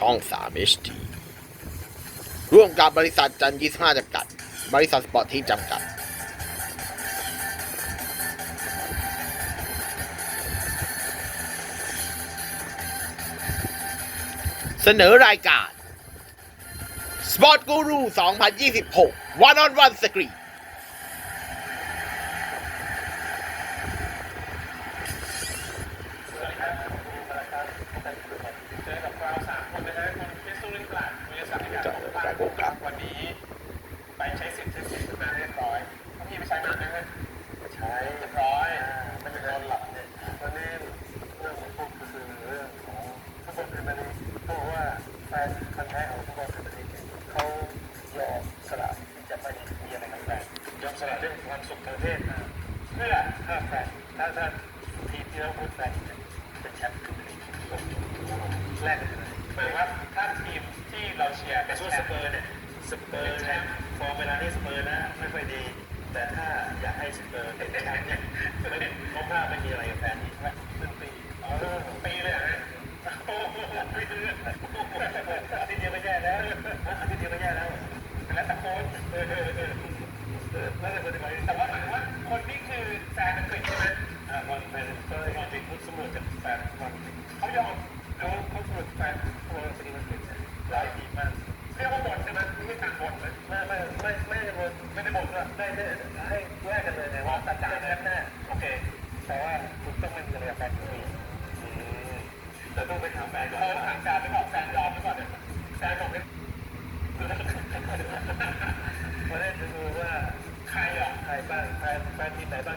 ช่อง 3 HD ร่วมกับบริษัทจันยีส25จำกัด บริษัทสปอร์ตทีมจำกัด เสนอรายการ Sport Guru 2026 One on One Screen เจอกับเราสามคนนะฮะคุณคริสตุลินกลาดคุณยศักดิ์การปกป้องครับวันนี้ไปใช้สิทธิ์ใช้เสียงกันมาเรียบร้อยพี่ไปใช้มานะฮะใช้เรียบร้อยไม่เป็นไรหลับเนี่ยวันนี้เรื่องของพวกคือเรื่องของฟุตบอลพรีเมียร์ลีกเขาบอกว่าแฟนคนแท้ของฟุตบอลพรีเมียร์ลีกเนี่ยเขายอมสละที่จะไม่มีอะไรกับแฟนยอมสละเรื่องความสุขทางเพศนะเพื่อถ้าแฟนถ้าถ้าทีมที่เราพูดแฟนเนี่ยเป็นแชมป์พรีเมียร์ลีก แรกกันเลยหมายว่าถ้าทีมที่เราเชียร์เป็นสเปอร์เนี่ย สเปอร์นี่ยฟอร์มเวลาที่สเปอร์นะไม่ค่อยดี แต่ถ้าอยากให้สเปอร์เป็นแชมป์เนี่ยเนี่ยเขาพลาดไม่มีอะไรกับแฟน ได้บทว่าได้ได้ให้แยกกันเลยในว่าตัดจากแน่แน่โอเค แต่ว่าคุณต้องไม่มีอะไรกับแฟนตัวเองแต่ต้องไปถามแฟนก่อนเขาถามการไม่บอกแฟนยอมหรือเปล่าเนี่ยแฟนบอกไม่มาได้ดูว่าใครอะใครบ้างแฟนแฟนทีมไหนบ้าง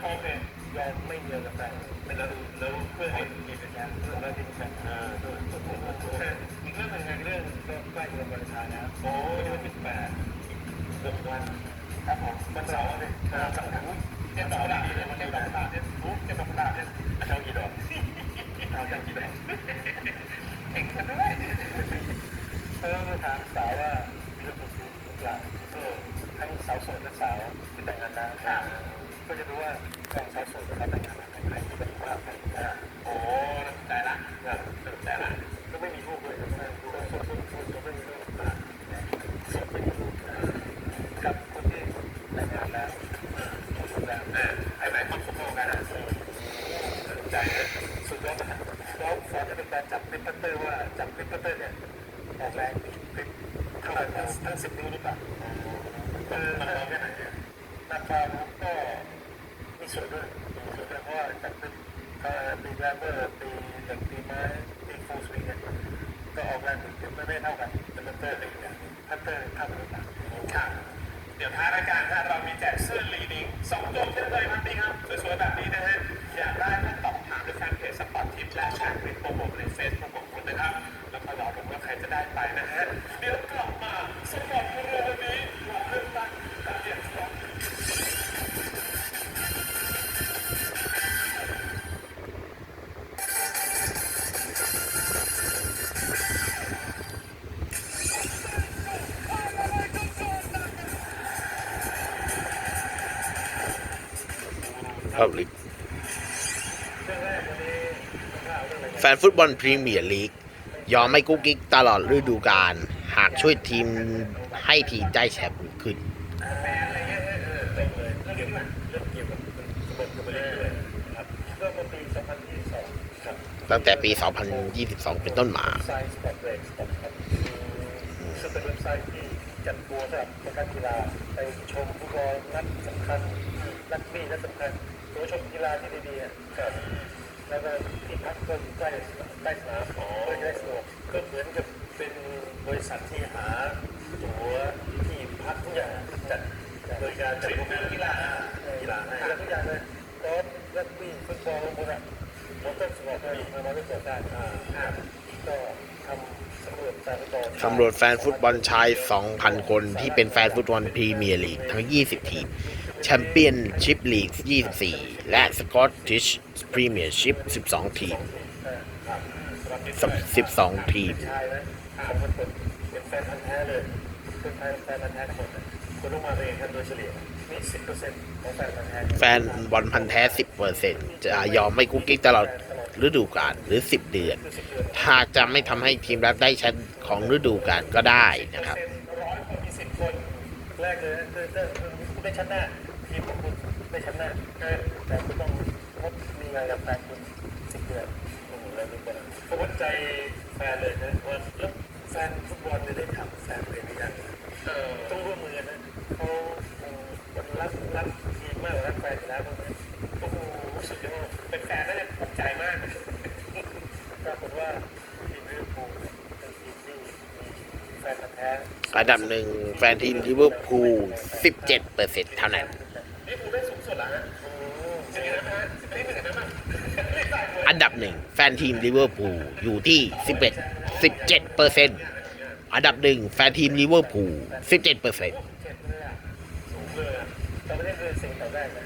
แล้วสุดแล้วไอ้ไหนความสุขของกันอะใจสุดยอดนะแล้วฟอจะเป็นการจับเป็นพัตเตอร์ว่าจับเป็นพัตเตอร์เนี่ยออกแรงเป็นเท่าไหร่ทั้งสิบนิ้วหรือเปล่าเออมันแค่ไหนนี่ยราคาก็มีส่วนด้วยส่วนด้วยเพราะว่าจับเป็นตีแรมเบอร์ตีเหล็กตีไม้ตีฟูสวิงเนี่ยก็ออกแรงถึงไม่ได้เท่ากันเป็นพัตเตอร์อะไรอย่างเงี้ยพัตเตอร์เท่ากันหรือเปล่าครับเดี๋ยวท้ารายการถ้า เรามีแจก นฟุตบอลพรีเมียร์ลีกยอมไม่กุ๊กกิ๊กตลอดฤดูกาลหากช่วยทีมให้ทีมได้แชมป์ขึ้นแฟนอะไรเงี้ยเออเออเต็มเลยเรื่องเกี่ยวกับเรื่องเกี่ยวกับระบบการบริหารด้วยนตั้งแต่ปี 2022 เป็นต้นมาซึ่งเป็นเว็บไซต์ที่จัดตัวสำหรับการกีฬาไปชมฟุตบอลนัดสำคัญนัดบี้นัดสำคัญหรือชมกีฬาที่ดีๆครับ แล้วก็ที่พักก็อยู่ใกล้ใกล้สนามเพื่อได้สะดวกก็เหมือนกับเป็นบริษัทที่หาตั๋วที่พักทุกอย่างจัดบริการจัดพวกกีฬากีฬาให้ทุกอย่างเลยกอล์ฟรักบี้ฟุตบอลหมดอะมก็สำรวจได้มามาไม่เกิดได้ครับก็ทำสำรวจการฟุตบอลสำรวจแฟนฟุตบอลชาย 2,000 คนที่เป็นแฟนฟุตบอลพรีเมียร์ลีกทั้ง 20 ทีม แชมเปี้ยนชิพลีก 24 และสกอตติชพรีเมียร์ชิพ 12 ทีม 12 ทีมชายนะผมคนเป็นแฟนพันธ์แท้เลยเป็นแฟนแฟนพันธ์แท้คนคุณต้องมาเรียนกันโดยเฉลี่ยมีสิบเปอร์เซ็นต์ของแฟนพันธ์แท้แฟนบอลพันธ์แท้ 10%จะยอมไม่กุ๊กกิ๊กตลอดฤดูกาลหรือ 10 เดือนหาจะไม่ทำให้ทีมรับได้แชมป์ของฤดูกาลก็ได้นะครับร้อยคนมีสิบคนแรกเลยนะคือถ้าคุณได้ชนะ ทีมของคุณได้ชนะแต่คุณต้องงดมีงานกับแฟนคุณสิบเดือนโอ้โหแล้วดูกันผมวัดใจแฟนเลยนะว่าแล้วแฟนฟุตบอลเนี่ได้ทำแฟนเลยหรือยังต้องร่วมมือนะเขามันรักรักทีมมากรักแฟนอยู่แล้วมั้งโอ้โหสุดยอดเป็นแฟนน่าจะภูมิใจมากปรากฏว่าทีมลิเวอร์พูลเป็นทีมที่มีแฟนพันธุ์แท้อันดับหนึ่งแฟนทีมลิเวอร์พูล17เปอร์เซ็นต์เท่านั้น อันดับหนึ่งแฟนทีมลิเวอร์พูลอยู่ที่ 11 17เปอร์เซ็นต์อันดับหนึ่งแฟนทีมลิเวอร์พูล17เปอร์เซ็นต์เจ็ดเลยอะสูงเลยอะตอนไม่ได้คือสิ่งต่อแรกนะ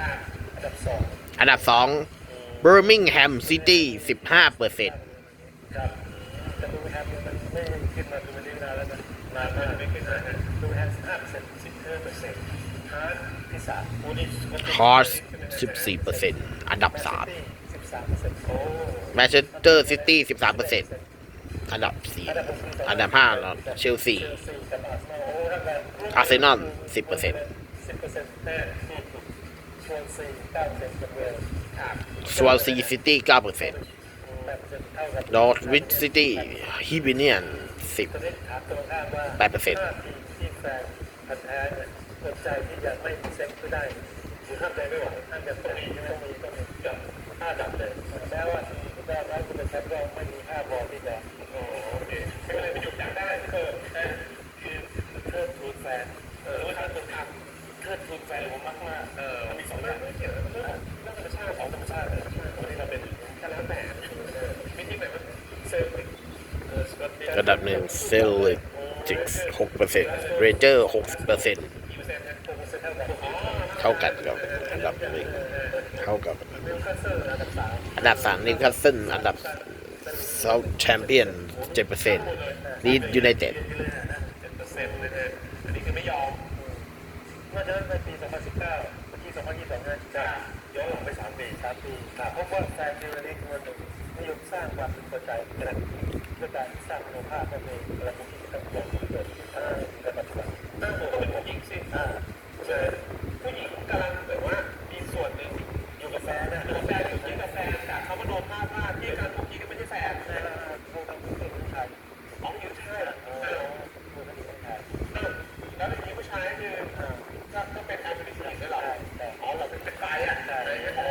ค่ะอันดับสองบสองเบอร์มิงแฮมซิตี้15เปอร์เซ็นต์ครับแต่ดูแฮมมันาดูมันได้นานแล้วนะนานมากไม่ขึ้นนะฮ คอส14เปอร์เซ็นต์อันดับสามแมนเชสเตอร์ซิตี้สิบสามเปอร์เซ็นต์อันดับสี่อันดับห้าเชลซีอาร์เซนอลสิบเปอร์เซ็นต์สวอลซีซิตี้เก้าเปอร์เซ็นต์ดอร์ทวิทซิตี้ฮิบิเนียนสิบแปดเปอร์เซ็นต์ ถ้าทีมที่แฟนพันธุ์แท้เนี่ยอดใจไม่มีเซ็กก็ได้อห้าใจไม่ไหวห้ามแบบต้องมีต้องมีต้องมีกับห้าดับเลยแม้ว่าทีมที่ได้ร้อยคุณเป็นแชมป์ก็ไม่มีห้าบอลที่จะโอ้โอเคไม่เป็นไรไม่หยุดอยากได้เออแต่คือเทิดทูนแฟนเออว่าถ้าคนทำเทิดทูนแฟนผมมากมากเออมีสองอย่างไม่เกี่ยวเรื่องเรื่องธรรมชาติของธรรมชาติเลยวันนี้เราเป็นแค่แล้วแต่เออวิธีแบบว่าเซลล์เออสกอตติชอันดับหนึ่งเซลติก6เปอร์เซ็นต์เรเจอร์6เปอร์เซ็นต์ เท่ากันกับอันดับหนึ่งเท่ากับ อันดับสามนิวคาสเซิลอันดับเซาแชมเปี้ยน7เปอร์เซ็นต์ลีดยูไนเต็ดเปอร์เซ็นต์เลยนะอันนี้คือไม่ยอมน่าจะในไปปี 2019ปี2022เนะจะย้อนหลังไป3ปี3ปีครับพบว่าแฟนดิวนี้คือหนึ่งนิยมสร้างความพึงพอใจขณะด้วยการสร้างคุณภาพให้มีระบบที่ต้องการเกิดขึ้นในปัจจุบันเออผมก็เป็นผู้หญิงสิอ่าใช่ผู้หญิงกำลังแบบว่ามีส่วนหนึ่งอยู่กับแฟนนะอยู่กับแฟนอยู่ที่กับแฟนแต่เขามาโดนพลาดพลาดที่การคุกกี้ก็ไม่ใช่แฟนนะพวกเราเป็นผู้ชาย อ๋ออยู่ใช่เหรอเออแล้วอย่างนี้ผู้ชายคือก็ก็เป็นแอปพลิเคชันด้วยหรออ๋อเราเป็นเป็นไฟอะใช่โอ้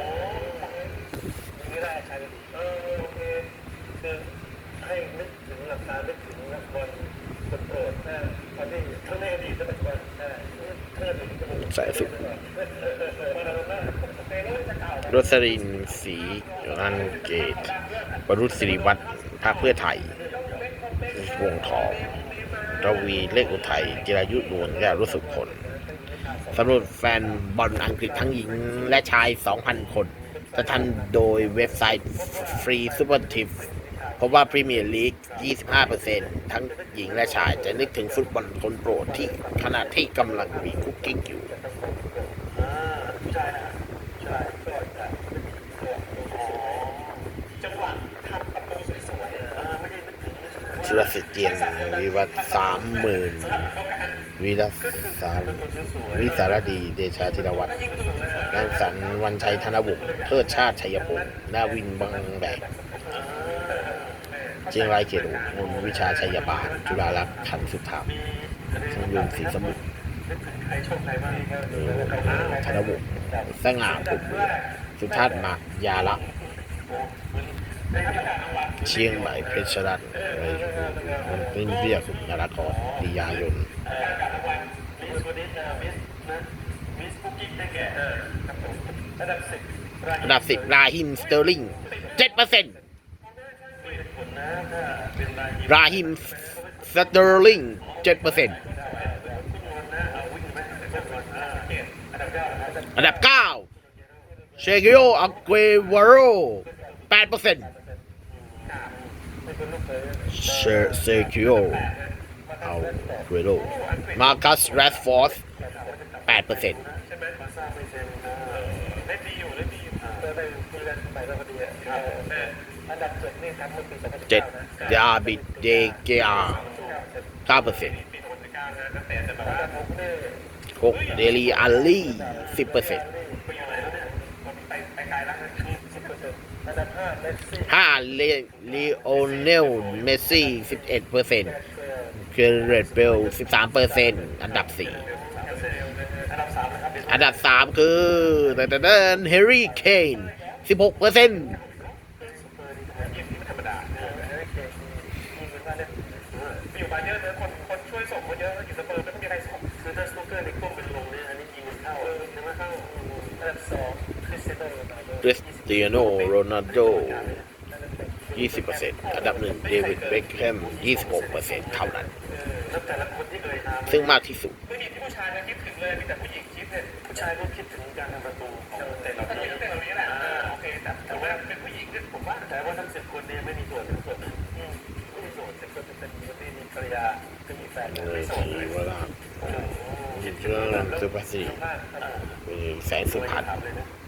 อย่างนี้ได้ใช่เออโอเคคือให้นึกถึงหลักการนึกถึงนักบอลคนโปรดนะตอนนี้ทั้งในอดีตและปัจจุบันใช่เพื่อนหรือจะ สายสุด มาดาโลน่าเตโร่ จะเก่าโรสลินสีรันเกตบรุษศิริวัฒน์พรรคเพื่อไทยวงทองรวีเลขอุทัยจิรายุนวลและรุสุพลสำรวจแฟนบอลอังกฤษทั้งหญิงและชาย 2,000 คนสถานโดยเว็บไซต์ฟรีซูเปอร์ทิฟพบว่าพรีเมียร์ลีก 25%ทั้งหญิงและชายจะนึกถึงฟุตบอลคนโปรดที่ขณะที่กำลังมีคุกกิ้งอยู่ อ่าใช่ใช่ก็จะจังหวะทำประตูสวยๆอ่าไม่ได้นึกถึง สุรสิทธิ์เจียนวิวัฒสามหมื่นวิรัสสารวิสารดีเดชาธิรวัตรนางสันวันชัยธนบุตรเทิดชาติชัยพงศ์นาวินบังแบกเชียงรายเขตอุบลวิชาชัยบาลจุฬาลักษณ์ขันสุธรรมสังยมศรีสมุทรใครโชคใครบ้างออธนบุตรสง่าผมสุทัศน์มากยาละ เชียงใหม่เพชรรัตน์มันเป็นเรียกนารากรดียายนระดับสิบราฮิมสเตอร์ลิงเจ็ดเปอร์เซ็นต์ราฮิมสเตอร์ลิงเจ็ดเปอร์เซ็นต์อันดับเก้าเชเกิโออักเกวโรแปดเปอร์เซ็นต์ เลยเชเซกิโอเอาเกวโรมาคัสแรดฟอร์สแปดเปอร์เซ็นต์เซ็นเล่นดีอยู่เล่นดีอยู่เดินไปคุยกันไปแล้วพอดีอะอันดับเจ็ดนี่ครับเมื่อปีสองพันสิบเดเก้านะดาบิดเดเกอาเก้าเปอร์เซ็นต์หกเดลีอาลีสิบเปอร์เซ็นต์ไปอยู่ไหนแล้วเนี่ยไปไปไกลแล้วสิบเปอร์เซ็นต์ ห้าเลลีโอเนล เมสซี่สิบเอ็ดเปอร์เซ็นต์เกเรตเบลสิบสามเปอร์เซ็นต์อันดับสี่อันดับสามคือแต่แต่เฮร์รี่เคนสิบหกเปอร์เซ็นต์ยี่สิบธรรมดาเออเก่งมีเงินเนี่ยไปอยู่บาเยอร์เคนคนช่วยส่งคนเยอะอยู่สเปอร์ไม่ต้องมีใครส่งคือถ้าสโตเกอร์ในกล้องเป็นลงเนี่ยอันนี้ยิงเงินเข้าเออยังไม่เข้าอันดับสองคริสเตียโนโรนัลโดคริสเตียโนโรนัลโดยี่สิบเปอร์เซ็นต์อันดับหนึ่งเดวิดเบคแฮมยี่สิบหกเปอร์เซ็นต์เท่านั้นแล้วแต่ละคนที่เอ่ยนามซึ่งมากที่สุดไม่มีที่ผู้ชายนะคิดถึงเลยมีแต่ผู้หญิงคิดเนี่ยผู้ชายก็คิดถึงการทำประตูของแต่ละคนแต่ละนี้แหละโอเคแต่แต่ว่าเป็นผู้หญิงเนี่ยผมว่าแต่ว่าทั้งสิบคนเนี่ยไม่มีส่วนทั้งส่วนไม่มีส่วนสิบคนเป็นคนที่มีภรรยาก็มีแฟนเออไม่โสดทีเลยเวลาจิตเรื่องสุภาษิตมีแสงสุพรรณ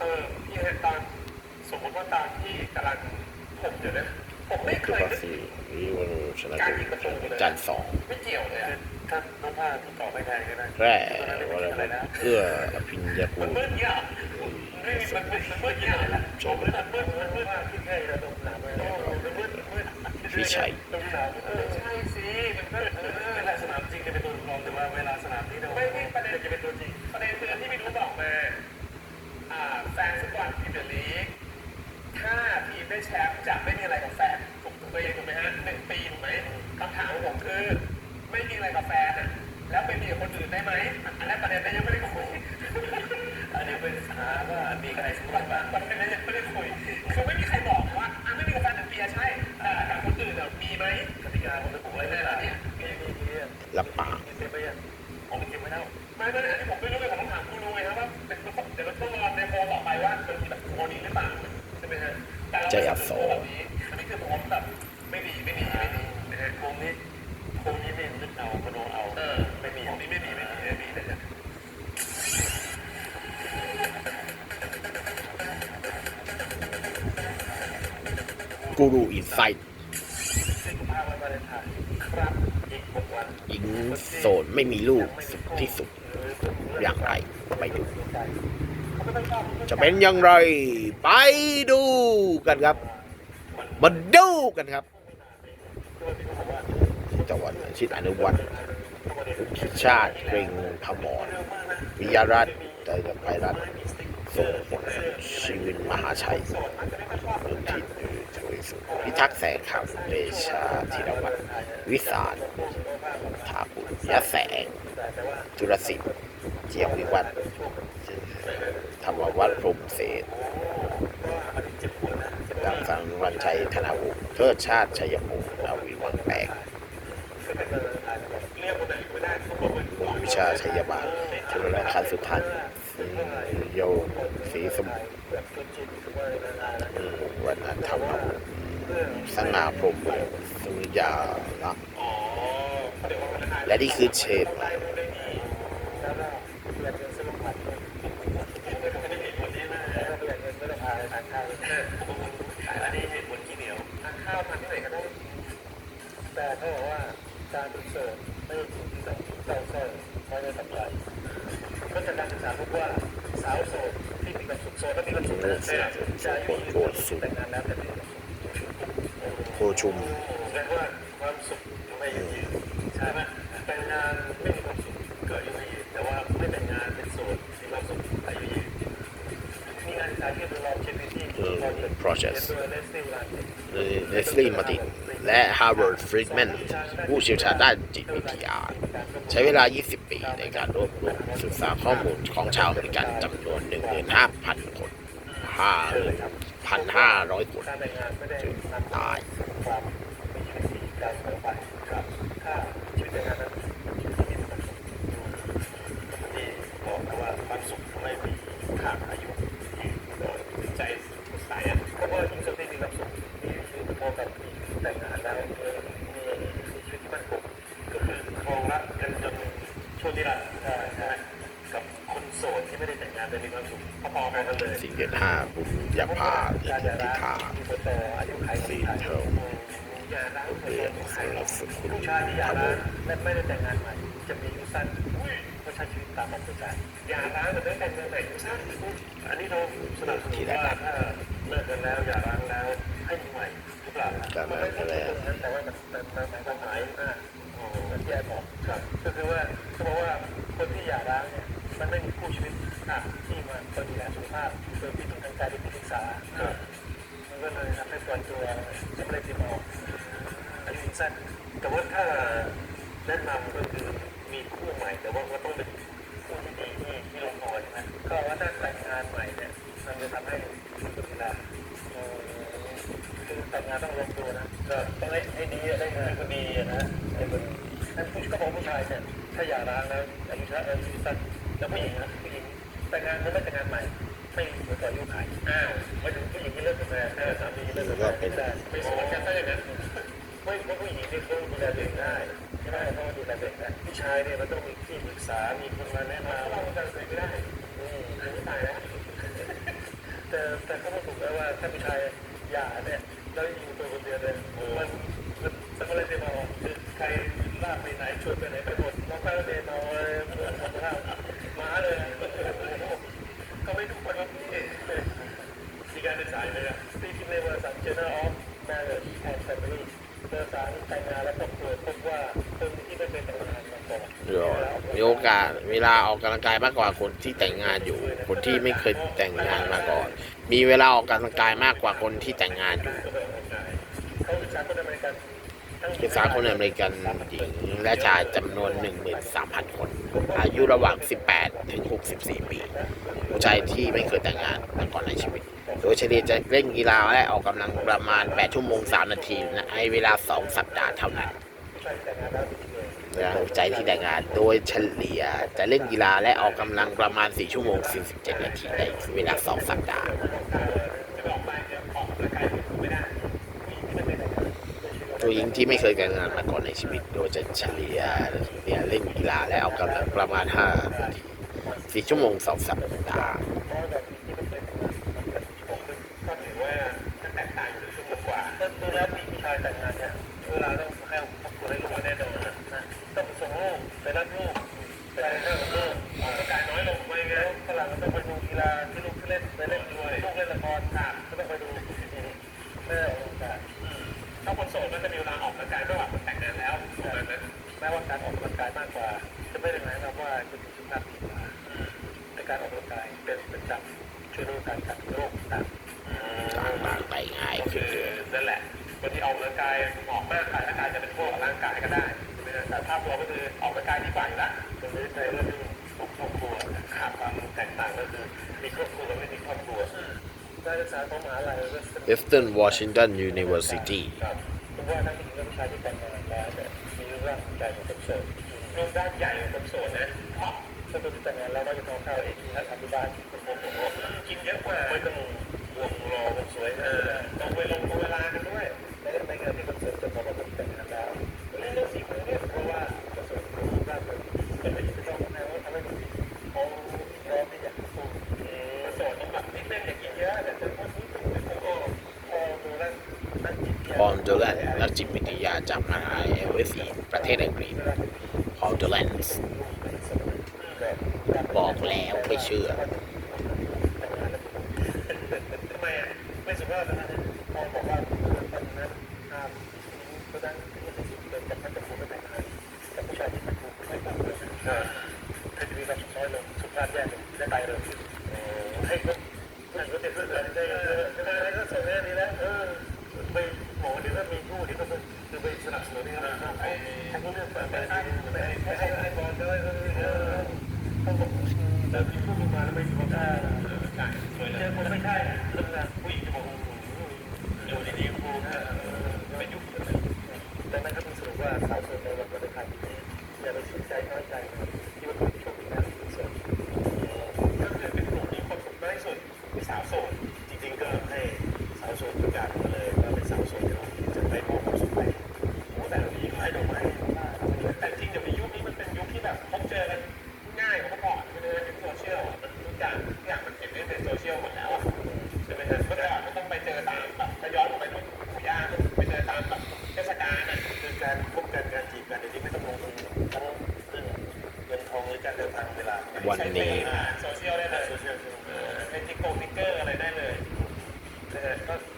เออพี่เห็นตอนสมมติว่าตอน ที่กำลังผมเดี๋ยวนะผมไม่เคสุยภาษิตวิวชนะจันทร์สองไม่เกี่ยวเลยถ้าน้องผ้าที่ต่อไม่ได้ก็ได้แร่วรวุฒิเอื้ออภิญญามัภูนมิมืดเยอะไม่มีมันมืดมันมืดเยอะแหละชมมันมืดมันมืดมากที่แค่ระดมน้ำเลยมันมืดมันมืดวิชัยตรงสนามเออใช่สิมันก็เออเวลาสนามจริงจะเป็นตัวรองแต่ว่าเวลาสนามนี้เราไม่ไม่ประเด็นจะเป็นตัวจริงประเด็นคือที่ไม่รู้บอกมาอ่าแฟนฟุตบอลพรีเมียร์ลีกถ้าทีม ได้แชมป์จะไม่มีอะไรกับแฟนถูกตัวเองถูกไหมฮะหนึ่งปีถูกไหมคำถามของผมคือ ไม่มีอะไรกับแฟนอะแล้วไปมีกับคนอื่นได้ไหมอันนั้นประเด็นนั้นยังไม่ได้คุยอันนี้เป็นสาว่ามีใครสักคนบ้างประเด็นนั้นยังไม่ได้คุยคือไม่มีใครบอกว่าอะไม่มีกับแฟนหนึ่งปีอะใช่แต่กับคนอื่นอะมีไหมกติกาผมจะบอกไว้ได้แล้วเนี่ยมีมีมีรับปากมีเซฟไปยังผมเก็บไว้แล้วไม่ไม่อันนี้ผมไม่รู้เลยผมต้องถามคุณรู้ไงครับว่าเป็นเดี๋ยวเราต้องรอในโพลต่อไปว่าเป็นแบบโพลนี้หรือเปล่าใช่ไหมฮะใจอับโสแบบนี้อันนี้คือผมแบบไม่ดีไม่ดีไม่ดีนะฮะวงนี้วงนี้ไม่นึกเอามโนเอาเออไม่มีวงนี้ไม่มีไม่มีไม่มีนะฮะกูรูอินไซต์สิบห้าวันวาเลนไทน์ครับอีกหกวันหญิงโสดไม่มีลูกสุดที่สุดอย่างไรไปดู จะเป็นอย่างไร ไปดูกันครับ มาดูกันครับจังหวัดชิดอนุวัฒน์พิชาติเกรงพมรวิยรัตน์ใจจะไปรัตน์ส่งผลชีวิตมหาชัยพื้นที่ทวีสุขพิทักษ์แสงขาวเดชาธีรวัตรวิสารถาปุญยะแสงจุลศิษย์เจียมวิวัฒน์ ธรรมวัฒน์พรหมเศษดังสังวันชัยธนาวงศ์เทิดชาติชัยพงศ์นาวีวังแปลงเรียกคนไหนไม่ได้เขาบอกว่าวงวิชาชัยบาลจุลคันสุทันโยศรีสมอืมวันนันธรรมสง่าพรมสุริยาลักษณ์และนี่คือเชฟอันนี้เหตุผลขี้เหนียวทานข้าวทานที่ไหนก็ได้ แต่เขาบอกว่าการเป็นเสิร์ฟไม่ใช่สิ่งที่ต้องต้องเสิร์ฟเพราะจะทำไรก็จากการศึกษาพบว่าสาวโสดที่มีความสุขโสดและมีความสุขนะจะอายุยืนแต่งงานแล้วแต่ไม่มีความสุขโคชุมแปลว่าความสุขไม่ยั่งยืนใช่ไหมแต่งงาน Rogers เนตัวเลสลีย์มาตินและฮาร์วาร์ดฟรีดแมนผู้เชี่ยวชาญด้านจิตวิทยา ใช้เวลา 20 ปีในการรวบรวมศึกษาข้อมูลของชาวอเมริกันจำนวน 15,000 คน5,500 คนการแต่งงานได้จึงนตาย สุขภาพโดยที่ต้องทาการที่ปรึกษามันก็เลยทำให้ปล่อยตัวสำเร็จที่มออายุสั้นแต่ว่าถ้าแนะนำก็คือมีคู่ใหม่ แต่ว่าก็ต้องเป็นคู่ที่ดีที่ที่ลงตัวใช่ไหมก็ว่าถ้าแต่งงานใหม่เนี่ยมันจะทำให้เวลาคือแต่งงานต้องลงตัวนะก็ต้องให้ให้ดีได้งานคนดีนะไอ้คนนั่นผู้ก็บอกผู้ชายเนี่ยถ้าอย่าร้างแล้วอายุช้าอายุสั้นแล้วผู้หญิงนะ แต่งงานแล้วไม่แต่งงานใหม่ ไม่เหมือนกับอายุไขอ้าวไม่ถึงผู้หญิงที่เลิกกับแฟนเออสามีเลิกกับแฟนไม่ได้ไม่สมกันซะอย่างนั้นไม่เพราะผู้หญิงที่เขาดูแลตัวเองได้ใช่ไหมเขาดูแลตัวเองได้ผู้ชายเนี่ยมันต้องมีที่ปรึกษา มีคนมาแนะนำเราดูแลตัวเองไม่ได้อืมอันนี้ตายแล้วแต่แต่เขาบอกถูกแล้วว่าถ้าผู้ชายหย่าเนี่ยแล้วอยู่ตัวคนเดียวเลยมันมันสักอะไรจะมาคือใครลากไปไหนชวนไปไหนไปหมดน้องแป้งเดนเอาเลยเพื่อนทำข้าวมาเลยก็ไม่ทุกคนที่มีการเป็นสายเลยอะที่คิด เลยว่าสังเจนออฟแม่เลยแอนแฟมิลี่เจอสารแต่งงานแล้วครอบครัวพบว่าคนที่ไม่เคยแต่งงานมาก่อนเดี๋ยวมีโอกาสเวลาออกกำลังกายมากกว่าคนที่แต่งงานอยู่ คนที่ไม่เคยแต่งงานมาก่อน มีเวลาออกกำลังกายมากกว่าคนที่แต่งงานอยู่ศึกษาคนอเมริกันหญิงและชายจำนวน 13,000 คน อายุระหว่าง 18 ถึง 64 ปี ผู้ชายที่ไม่เคยแต่งงานมาก่อนในชีวิต โดยเฉลี่ยจะเล่นกีฬาและออกกำลังประมาณ 8 ชั่วโมง 3 นาทีนะให้เวลา 2 สัปดาห์เท่านั้นใช่แต่งงานแล้วจริงเลยนะใจที่แต่งงาน โดยเฉลี่ยจะเล่นกีฬาและออกกำลังประมาณ 4 ชั่วโมง 47 นาทีในเวลา 2 สัปดาห์จะออกไปจะออกกำลังกายไม่ได้ผู้หญิงที่ไม่เคยแต่งงานผู้หญิงที่ไม่เคยแต่งงานมาก่อนในชีวิต โดยจะเฉลี่ยเนี่ยเล่นกีฬาและออกกำลังประมาณ5นาที4ชั่วโมง 2 สัปดาห์ ม้ว่าการออกกำลังกายมากกว่า จะไม่ได้หมายความว่าจะมีสุขภาพดีกว่าในการออกกำลังกายเป็นประจำช่วยลดการกัดโรคต่างต่างๆไปง่ายก็ขึ้คืนอนั่นแหละคนที่ออกกำลังกายออกมากไปร่างกายจะเป็นพวกร่างกายก็ได้แต่ภาพรวมก็คือออกกำลังกายดีกว่าอยู่แล้วตรงนี้ในเรื่องของครอบครัวขาดความแตกต่างก็คือมีครอบครัวกับไม่มีครอบครัวการศึกษาของมหาลัย Eastern Washington University จาจากมหาลัยเอเวอร์ซีประเทศอังกฤษพอลเดแลนบอกแล้วไม่เชื่อ Gracias.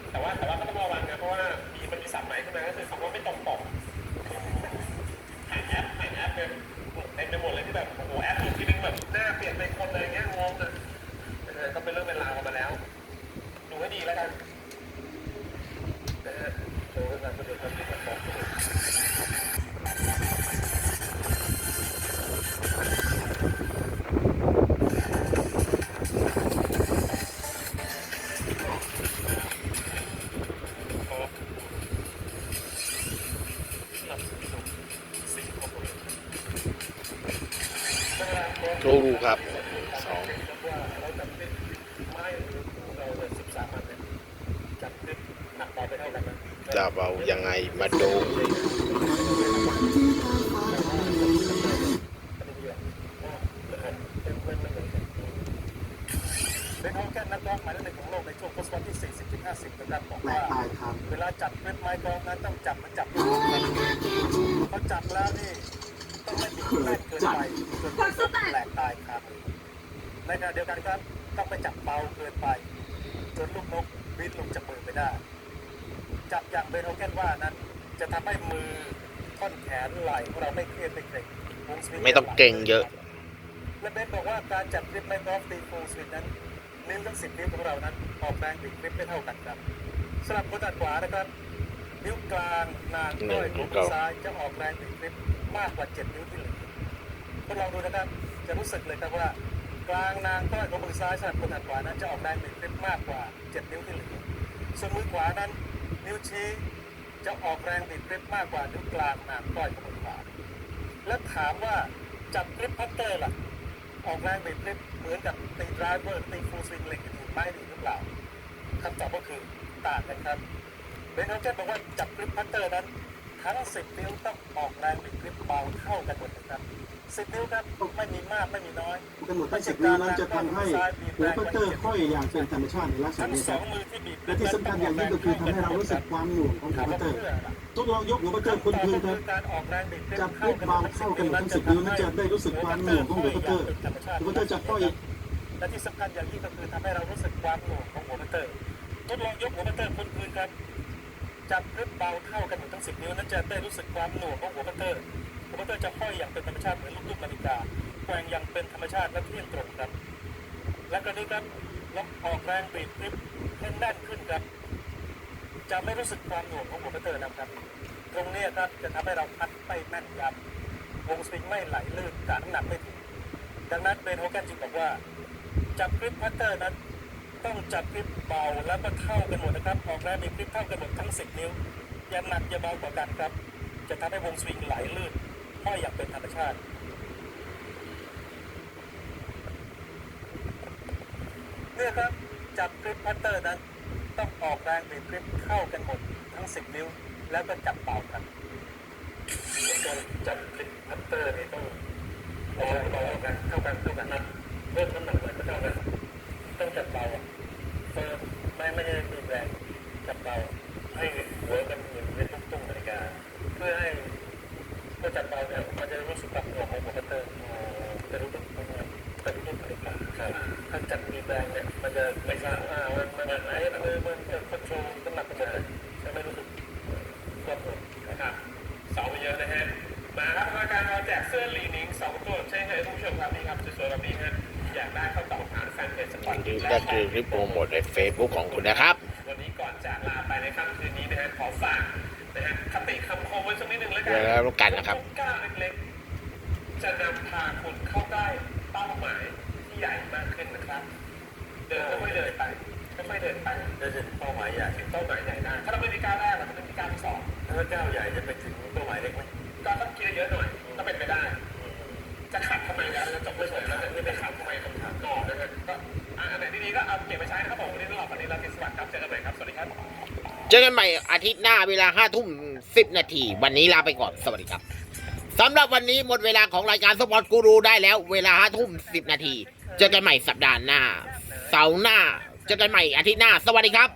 จะเบายังไงมาดูเป็นห้องแก้นักร้องหมายเลขหนึ่งของโลกในช่วงทศวรรษที่ 40ถึง50นะครับบอกแปลว่ากตายครับเวลาจับเม็ดไม้กลองนั้นต้องจับมันจับไม่รวมกันพอจับแล้วนี่ต้องไม่ติดแน่นเกินไปจนแหลกตายครับในขณะเดียวกันครับต้องไม่จับเบาเกินไป จนลูกนกบินลงจากมือไม่ได้ จับอย่างเบนโฮเกนว่านั้น จะทำให้มือท่อนแขนไหล่ของเราไม่เครียดไม่เกร็งวงสวิงไม่ต้องเก่งเยอะ และเบนบอกว่าการจับกริปไมค์กอล์ฟตีฟูลสวิงนั้นนิ้วทั้งสิบนิ้วของเรานั้นออกแรงบิดกริปไม่เท่ากันครับสำหรับคนด้านขวานะครับนิ้วกลางนางก้อยของมือซ้ายจะออกแรงบิดกริปมากกว่าเจ็ดนิ้วที่เหลือทดลองดูนะครับจะรู้สึกเลยครับว่ากลางนางก้อยของมือซ้ายสำหรับคนด้านขวานั้นจะออกแรงบิดกริปมากกว่าเจ็ดนิ้วที่เหลือส่วนมือขวานั้น นิ้วชี้จะออกแรงบิดกริปมากกว่านิ้วกลางนางก้อยของมือขวาและถามว่าจับกริปพัตเตอร์ล่ะ ออกแรงบิดกริปเหมือนกับตีดรายเวอร์ตีฟูลสวิงเล็กอื่นๆไหมหรือเปล่าคำตอบก็คือต่างกันครับเบนเขาเจนบอกว่าจับกริปพัตเตอร์นั้น ทั้ง10นิ้วต้องออกแรงบิดกริปเบาเท่ากันหมดนะครับ 10นิ้วครับไม่มีมากไม่มีน้อยกำหนดทั้งสิบนิ้วนั้นจะทำให้หัวพัตเตอร์ค่อยอย่างเป็นธรรมชาติในลักษณะทั้งนี้สคอรับงมือที่บีบและที่สำคัญอย่างยิ่งก็คือทำให้เรารู้สึกความหน่วงของหัถาวมพัว่าตเตอร์เพื่ออะไรทดลองยกหัวพัตเตอร์พื้นพื้นครับการออกแรงบิดกริปจับลูกเบาเข้ากันหมดทั้งสิบนิ้วนั้นจะได้รู้สึกความหน่วงของหัวพัตเตอร์หัวพัตเตอร์จะค่อยและที่สำคัญอย่างยิ่งก็คือทำให้เรารู้สึกความหน่วงของหัวพัตเตอร์ทดลองยกหัวพัตเตอร์พื้นพื้นครับจับกริปเบาเท่ากันหมดทั้งสิบนิ้วนั้นจะได้รู้สึกความหน่วงของหัวพัตเตอร์ หัวพัตเตอร์จะห้อยอย่างเป็นธรรมชาติเหมือนลูกๆนาฬิกาแกว่งอย่างเป็นธรรมชาติและเที่ยงตรงครับ และกระนี้ครับลบอกอกแรงบีบกริปให้แน่นขึ้นครับ จะไม่รู้สึกความหน่วงของหัวพัตเตอร์นะครับ ตรงนี้ครับจะทำให้เราพัดไปแม่นยำวงสวิงไม่ไหลลื่นการน้ำหนักไม่ถึงดังนั้นเบนโฮแกนจึงบอกว่า จับกริปพัตเตอร์นั้นต้องจับกริปเบาแล้วก็เท่ากันหมดนะครับออกแรงมีกริปเท่ากันหมดทั้ง 10 นิ้วอย่าหนักอย่าเบากว่ากันครับ จะทำให้วงสวิงไหลลื่น ห้อยอย่างเป็นธรรมชาติเนี่ยครับจับกริปพัตเตอร์นั้น ต้องออกแรงบีบกริปเข้ากันหมดทั้ง10นิ้ว แล้วก็จับเบาครับการจับกริปพัตเตอร์นี่ต้องออกแรงเบากันเท่ากันเท่ากันนะเพิ่มน้ำหนักเลยก็เท่ากันต้องจับเบาเฟิร์มไม่ไม่ใช่รุนแรงจับเบาให้หัวกันเหมือนเป็นตุ้งๆนาฬิกาเพื่อให้ เมื่อจับเบาเนี่ยมันจะรู้สึกปรับตัวของหัวพัตเตอร์จะรู้สึกจะรู้สึกนาฬิกาครับถ้าจับมีแรงเนี่ยมันจะไม่ทราบอ่ามันมันไหนมันมันจะคอนโทรลน้ำหนักมันจะจะไม่รู้สึกควบคุมนะครับเสาไปเยอะนะฮะมาครับรายการเราแจกเสื้อลีนิงสองตัวใช่ไหมคุณผู้ชมครับนี่ครับสวยๆแบบนี้ฮะอยากได้เข้าตอบผ่านแฟนเพจสปอร์ตนี่ก็คือคลิปโปรโมทใน Facebook ของคุณนะครับ วันนี้ก่อนจากลาไปในค่ำคืนนี้นะฮะขอฝาก ฮะคติคำคมไว้สักนิดหนึ่งแล้วกัเดี๋ยวแล้วกันนะครับทุกก้าวเล็กๆจะนำพาคุณเข้าใกล้เป้าหมายที่ใหญ่มากขึ้นนะครับ เดินค่อยๆเดินไปค่อยๆเดินไปจะถึงเป้าหมายใหญ่ถึงเป้าหมายใหญ่ได้ถ้าเราไม่มีก้าวแรกเราจะไม่มีก้าวที่สองถ้าก้าวใหญ่จะไปถึงเป้าหมายเล็กไหมก็ต้องคิดเยอะหน่อยก็เป็นไปได้ จะขับทำไมกันจะจบไม่สวยแล้วไม่ไปขับทำไมคำถามก่อนนะครับก็อะอันไหนดีๆก็เอาเก็บไปใช้นะครับผมวันนี้ตลอดวันนี้เราติดสวัสดิ์ครับเจอกันใหม่ครับสวัสดีครับเจอกันใหม่อาทิตย์หน้าเวลาห้าทุ่มสิบนาที วันนี้ลาไปก่อน สวัสดีครับสำหรับวันนี้หมดเวลาของรายการสปอร์ตกูรูได้แล้ว เวลาห้าทุ่มสิบนาที เจอกันใหม่สัปดาห์หน้า เสาร์หน้า เจอกันใหม่อาทิตย์หน้า สวัสดีครับ